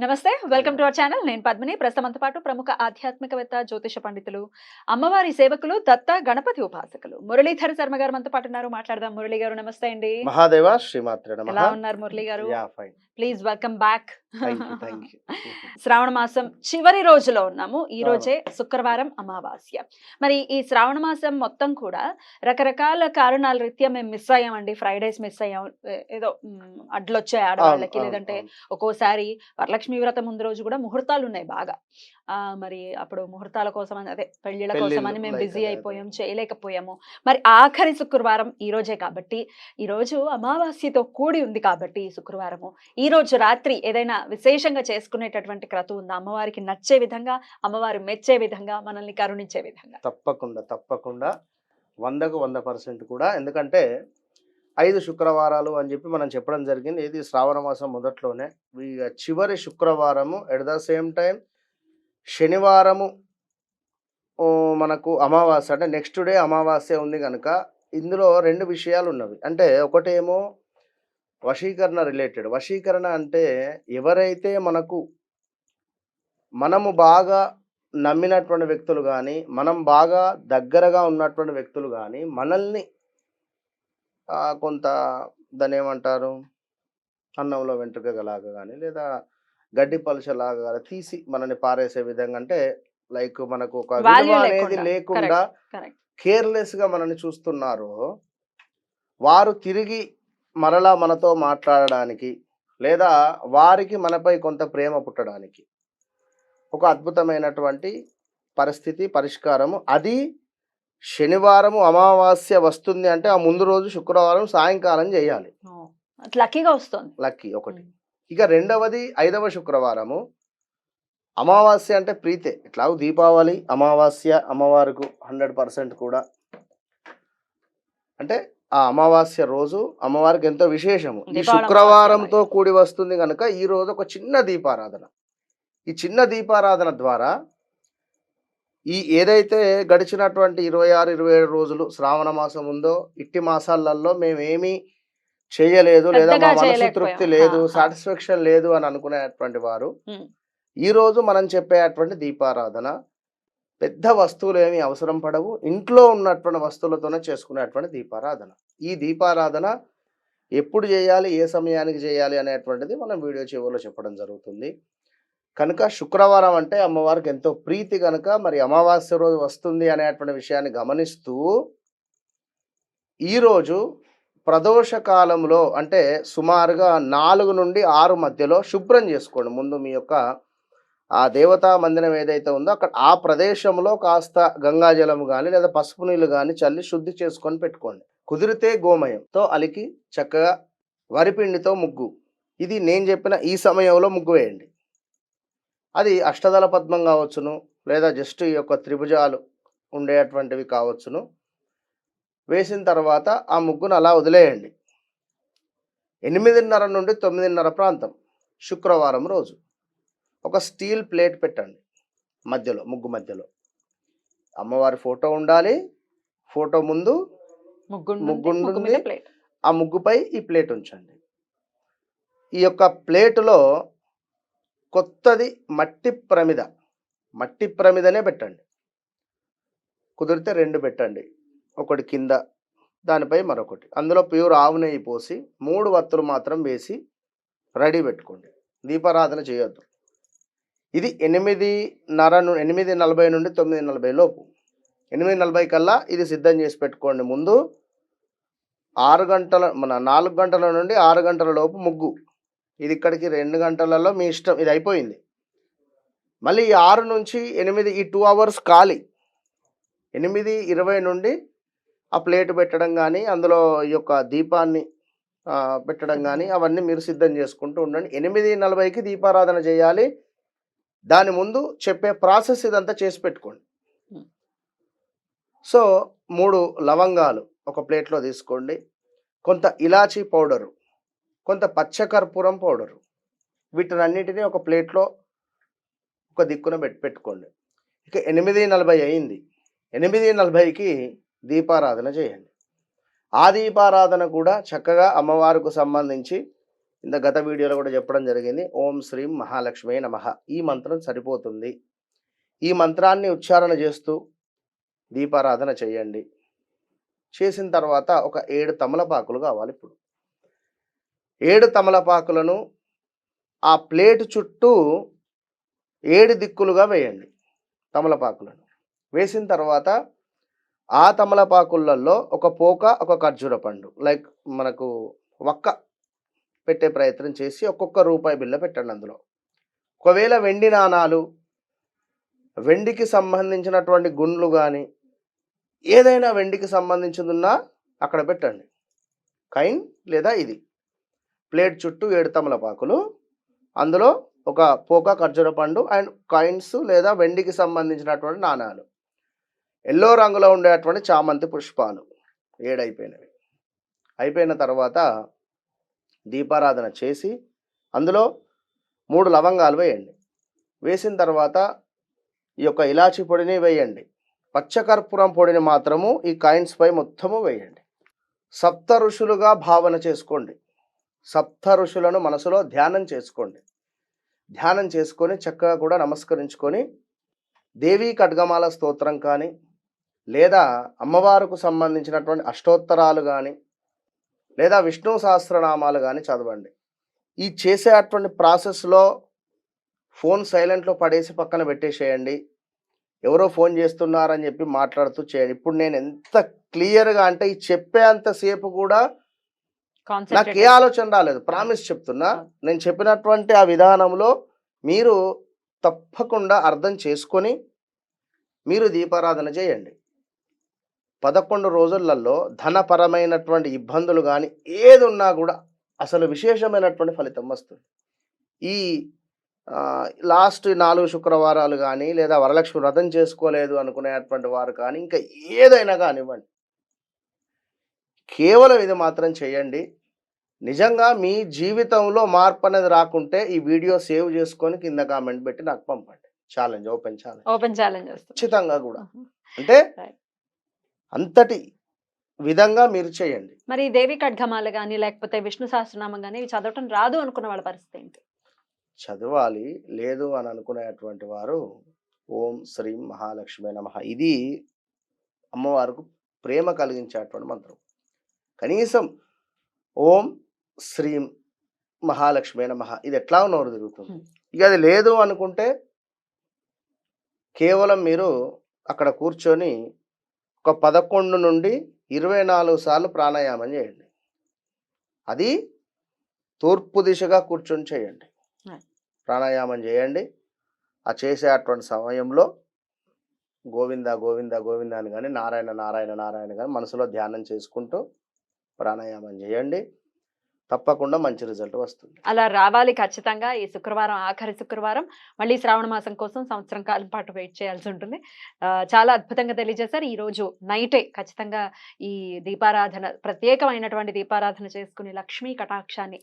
నమస్తే welcome to our channel. నేను పద్మిని. ప్రస్తుతంతో పాటు ప్రముఖ ఆధ్యాత్మికవేత్త జ్యోతిష పండితులు అమ్మవారి సేవకులు దత్త గణపతి ఉపాసకులు మురళీధర్ శర్మ గారు మనతో పాటు ఉన్నారు. మాట్లాడదాం మురళి గారు నమస్తే అండి. మహాదేవ శ్రీమాత్రే ఎలా ఉన్నారు మురళి గారు? ప్లీజ్ వెల్కమ్ బ్యాక్ శ్రావణ మాసం చివరి రోజులో ఉన్నాము. ఈ. రోజే శుక్రవారం అమావాస్య. మరి ఈ శ్రావణ మాసం మొత్తం కూడా రకరకాల కారణాల రీత్యా మేము మిస్ అయ్యామండి. ఫ్రైడేస్ మిస్ అయ్యాం. ఏదో మ్, అడ్లు వచ్చాయి ఆడవాళ్ళకి లేదంటే ఒక్కోసారి వరలక్ష్మి వ్రతం ముందు రోజు కూడా ముహూర్తాలు ఉన్నాయి బాగా. ఆ మరి అప్పుడు ముహూర్తాల కోసం అని అదే పెళ్ళిళ్ళ కోసం అని మేము బిజీ అయిపోయాం చేయలేకపోయాము. మరి ఆఖరి శుక్రవారం ఈ రోజే కాబట్టి ఈ రోజు అమావాస్యతో కూడి ఉంది కాబట్టి ఈ శుక్రవారము. ఈ రోజు రాత్రి ఏదైనా విశేషంగా చేసుకునేటటువంటి క్రతువు ఉందా? అమ్మవారికి నచ్చే విధంగా అమ్మవారు మెచ్చే విధంగా మనల్ని కరుణించే విధంగా? తప్పకుండా తప్పకుండా. వందకు వంద పర్సెంట్ కూడా. ఎందుకంటే ఐదు శుక్రవారాలు అని చెప్పి మనం చెప్పడం జరిగింది. ఇది శ్రావణ మాసం మొదట్లోనే. ఇక చివరి శుక్రవారము ఎట్ ద సేమ్ టైం శనివారము మనకు అమావాస్య అంటే నెక్స్ట్ డే అమావాస్య ఉంది కనుక ఇందులో రెండు విషయాలు ఉన్నవి. అంటే ఒకటేమో వశీకరణ రిలేటెడ్ వశీకరణ అంటే ఎవరైతే మనకు మనము బాగా నమ్మినటువంటి వ్యక్తులు కానీ మనం బాగా దగ్గరగా ఉన్నటువంటి వ్యక్తులు కానీ మనల్ని కొంత దాన్ని ఏమంటారు? అన్నంలో వెంట్రుకలాగా కానీ లేదా గడ్డి పలుచలాగా కానీ తీసి మనల్ని పారేసే విధంగా అంటే లైక్ మనకు ఒక విలువ అనేది లేకుండా. లేకుండా కరెక్ట్ కేర్లెస్గా మనల్ని చూస్తున్నారు వారు తిరిగి మరలా మనతో మాట్లాడడానికి లేదా వారికి మనపై కొంత ప్రేమ పుట్టడానికి ఒక అద్భుతమైనటువంటి పరిస్థితి పరిష్కారము. అది శనివారము అమావాస్య వస్తుంది అంటే ఆ ముందు రోజు శుక్రవారం సాయంకాలం చేయాలి. లక్కీగా వస్తుంది. లక్కీ ఒకటి. ఇక రెండవది ఐదవ శుక్రవారము. అమావాస్య అంటే ప్రీతే. ఇట్లా దీపావళి అమావాస్య అమ్మవారికి హండ్రెడ్ పర్సెంట్ కూడా. అంటే ఆ అమావాస్య రోజు అమ్మవారికి ఎంతో విశేషము ఈ శుక్రవారంతో కూడి వస్తుంది కనుక ఈ రోజు ఒక చిన్న దీపారాధన ఈ చిన్న దీపారాధన ద్వారా ఈ ఏదైతే గడిచినటువంటి ఇరవై ఆరు ఇరవై ఏడు రోజులు శ్రావణ మాసం ఉందో ఇట్టి మాసాలలో మేమేమీ చేయలేదు లేదా మా మనసు. తృప్తి లేదు. సాటిస్ఫాక్షన్ లేదు అని అనుకునేటువంటి వారు. ఈ రోజు మనం చెప్పేటువంటి దీపారాధన పెద్ద వస్తువులు ఏమి అవసరం పడవు. ఇంట్లో ఉన్నటువంటి వస్తువులతోనే చేసుకునేటువంటి దీపారాధన. ఈ దీపారాధన ఎప్పుడు చేయాలి ఏ సమయానికి చేయాలి అనేటువంటిది మనం వీడియో చివరిలో చెప్పడం జరుగుతుంది. కనుక శుక్రవారం అంటే అమ్మవారికి ఎంతో ప్రీతి కనుక మరి అమావాస్య రోజు వస్తుంది అనేటువంటి విషయాన్ని గమనిస్తూ ఈరోజు ప్రదోష కాలంలో అంటే సుమారుగా నాలుగు నుండి ఆరు మధ్యలో శుభ్రం చేసుకోండి. ముందు మీ యొక్క ఆ దేవతా మందిరం ఏదైతే ఉందో అక్కడ ఆ ప్రదేశంలో కాస్త గంగాజలం కానీ లేదా పసుపు నీళ్ళు కానీ చల్లి శుద్ధి చేసుకొని పెట్టుకోండి. కుదిరితే గోమయంతో అలికి చక్కగా వరిపిండితో ముగ్గు. ఇది నేను చెప్పిన ఈ సమయంలో ముగ్గు వేయండి. అది అష్టదళ పద్మం కావచ్చును లేదా జస్ట్ ఈ యొక్క త్రిభుజాలు ఉండేటువంటివి కావచ్చును. వేసిన తర్వాత ఆ ముగ్గును అలా వదిలేయండి. ఎనిమిదిన్నర నుండి తొమ్మిదిన్నర ప్రాంతం. శుక్రవారం రోజు. ఒక స్టీల్ ప్లేట్ పెట్టండి మధ్యలో ముగ్గు మధ్యలో. అమ్మవారి ఫోటో ఉండాలి ఫోటో ముందు ముగ్గు ఆ ముగ్గుపై ఈ ప్లేట్ ఉంచండి. ఈ యొక్క ప్లేటులో కొత్తది మట్టి ప్రమిద మట్టి ప్రమిదనే పెట్టండి. కుదిరితే రెండు పెట్టండి ఒకటి కింద దానిపై మరొకటి. అందులో ప్యూర్ ఆవు నెయ్యి పోసి మూడు వత్తులు మాత్రం వేసి రెడీ పెట్టుకోండి. దీపారాధన చేయొద్దు. ఇది ఎనిమిదిన్నర నర ఎనిమిది నలభై నుండి తొమ్మిది నలభై లోపు. ఎనిమిది నలభై కల్లా ఇది సిద్ధం చేసి పెట్టుకోండి ముందు. ఆరు గంటల మన నాలుగు గంటల నుండి ఆరు గంటల లోపు ముగ్గు. ఇది ఇక్కడికి రెండు గంటలలో మీ ఇష్టం ఇది అయిపోయింది. మళ్ళీ ఈ ఆరు నుంచి ఎనిమిది ఈ టూ అవర్స్ ఖాళీ. ఎనిమిది ఇరవై నుండి ఆ ప్లేట్ పెట్టడం కానీ అందులో ఈ యొక్క దీపాన్ని పెట్టడం కానీ అవన్నీ మీరు సిద్ధం చేసుకుంటూ ఉండండి. ఎనిమిది నలభైకి దీపారాధన చేయాలి. దాని ముందు చెప్పే ప్రాసెస్ ఇదంతా చేసి పెట్టుకోండి. సో మూడు లవంగాలు ఒక ప్లేట్లో తీసుకోండి. కొంత ఇలాచీ పౌడరు కొంత పచ్చకర్పూరం పౌడరు వీటినన్నిటినీ ఒక ప్లేట్లో ఒక దిక్కున పెట్టి పెట్టుకోండి. ఇక ఎనిమిది నలభై అయింది. ఎనిమిది నలభైకి దీపారాధన చేయండి. ఆ దీపారాధన కూడా చక్కగా అమ్మవారికి సంబంధించి ఇంత గత వీడియోలో కూడా చెప్పడం జరిగింది. ఓం శ్రీం మహాలక్ష్మి నమ. ఈ మంత్రం సరిపోతుంది. ఈ మంత్రాన్ని ఉచ్చారణ చేస్తూ దీపారాధన చేయండి. చేసిన తర్వాత ఒక ఏడు తమలపాకులు కావాలి ఇప్పుడు. ఏడు తమలపాకులను ఆ ప్లేట్ చుట్టూ ఏడు దిక్కులుగా వేయండి తమలపాకులను. వేసిన తర్వాత ఆ తమలపాకులలో ఒక పోక ఒక ఖర్జూర పండు. లైక్ మనకు ఒక్క పెట్టే ప్రయత్నం చేసి ఒక్కొక్క రూపాయి బిల్ల పెట్టండి అందులో. ఒకవేళ వెండి నాణాలు వెండికి సంబంధించినటువంటి గుండ్లు కానీ ఏదైనా వెండికి సంబంధించిందిన్నా అక్కడ పెట్టండి. కైన్ లేదా ఇది. ప్లేట్ చుట్టూ ఏడు తమలపాకులు అందులో ఒక పోక ఖర్జూర పండు అండ్ కాయిన్స్ లేదా వెండికి సంబంధించినటువంటి నాణాలు. ఎల్లో రంగులో ఉండేటువంటి చామంతి పుష్పాలు. ఏడైపోయినవి. అయిపోయిన తర్వాత దీపారాధన చేసి అందులో మూడు లవంగాలు వేయండి. వేసిన తర్వాత ఈ యొక్క ఇలాచి పొడిని వేయండి. పచ్చకర్పూరం పొడిని మాత్రము ఈ కాయిన్స్ పై మొత్తము వేయండి. సప్త ఋషులుగా భావన చేసుకోండి. సప్త ఋషులను మనసులో ధ్యానం చేసుకోండి. ధ్యానం చేసుకొని చక్కగా కూడా నమస్కరించుకొని దేవీ ఖడ్గమాల స్తోత్రం కానీ లేదా అమ్మవారుకు సంబంధించినటువంటి అష్టోత్తరాలు కానీ లేదా విష్ణు సహస్రనామాలు కానీ చదవండి. ఈ చేసేటువంటి ప్రాసెస్లో ఫోన్ సైలెంట్లో పడేసి పక్కన పెట్టేసేయండి. ఎవరో ఫోన్ చేస్తున్నారని చెప్పి మాట్లాడుతూ చేయండి. ఇప్పుడు నేను ఎంత క్లియర్గా అంటే ఈ చెప్పేంతసేపు కూడా నాకు ఏ ఆలోచన రాలేదు. ప్రామిస్ చెప్తున్నా. నేను చెప్పినటువంటి ఆ విధానంలో మీరు తప్పకుండా అర్థం చేసుకొని మీరు దీపారాధన చేయండి. పదకొండు రోజులలో ధనపరమైనటువంటి ఇబ్బందులు కానీ ఏది ఉన్నా కూడా అసలు విశేషమైనటువంటి ఫలితం వస్తుంది. ఈ లాస్ట్ నాలుగు శుక్రవారాలు కానీ లేదా వరలక్ష్మి వ్రతం చేసుకోలేదు అనుకునేటువంటి వారు కానీ ఇంకా ఏదైనా కానివ్వండి. కేవలం ఇది మాత్రం చేయండి. నిజంగా మీ జీవితంలో మార్పు అనేది రాకుంటే ఈ వీడియో సేవ్ చేసుకొని కింద కామెంట్ పెట్టి నాకు పంపండి. Challenge open challenge. Open challenge ఖచ్చితంగా కూడా. అంటే. అంతటి విధంగా మీరు చేయండి. మరి దేవి ఖడ్గమాల కానీ లేకపోతే విష్ణు సహస్రనామం కానీ చదవటం రాదు అనుకున్న వాళ్ళ పరిస్థితి ఏంటి? చదవాలి. లేదు అని అనుకునేటువంటి వారు ఓం శ్రీం మహాలక్ష్మి నమ. ఇది అమ్మవారికి ప్రేమ కలిగించేటువంటి మంత్రం. కనీసం ఓం శ్రీం మహాలక్ష్మి నమ. ఇది ఎట్లా నోరు తిరుగుతుంది. ఇక అది లేదు అనుకుంటే కేవలం మీరు అక్కడ కూర్చొని ఒక పదకొండు నుండి ఇరవై నాలుగు సార్లు ప్రాణాయామం చేయండి. అది తూర్పు దిశగా కూర్చొని చేయండి. ప్రాణాయామం చేయండి. ఆ చేసేటువంటి సమయంలో గోవింద గోవింద గోవింద అని కానీ నారాయణ నారాయణ నారాయణ కానీ మనసులో ధ్యానం చేసుకుంటూ ప్రాణాయామం చేయండి. తప్పకుండా మంచి రిజల్ట్ వస్తుంది. అలా రావాలి ఖచ్చితంగా ఈ శుక్రవారం ఆఖరి శుక్రవారం. మళ్ళీ శ్రావణ మాసం కోసం సంవత్సరం కాలం పాటు వెయిట్ చేయాల్సి ఉంటుంది. చాలా అద్భుతంగా తెలియజేశారు. ఈ రోజు నైటే ఖచ్చితంగా ఈ దీపారాధన ప్రత్యేకమైనటువంటి దీపారాధన చేసుకుని లక్ష్మీ కటాక్షాన్ని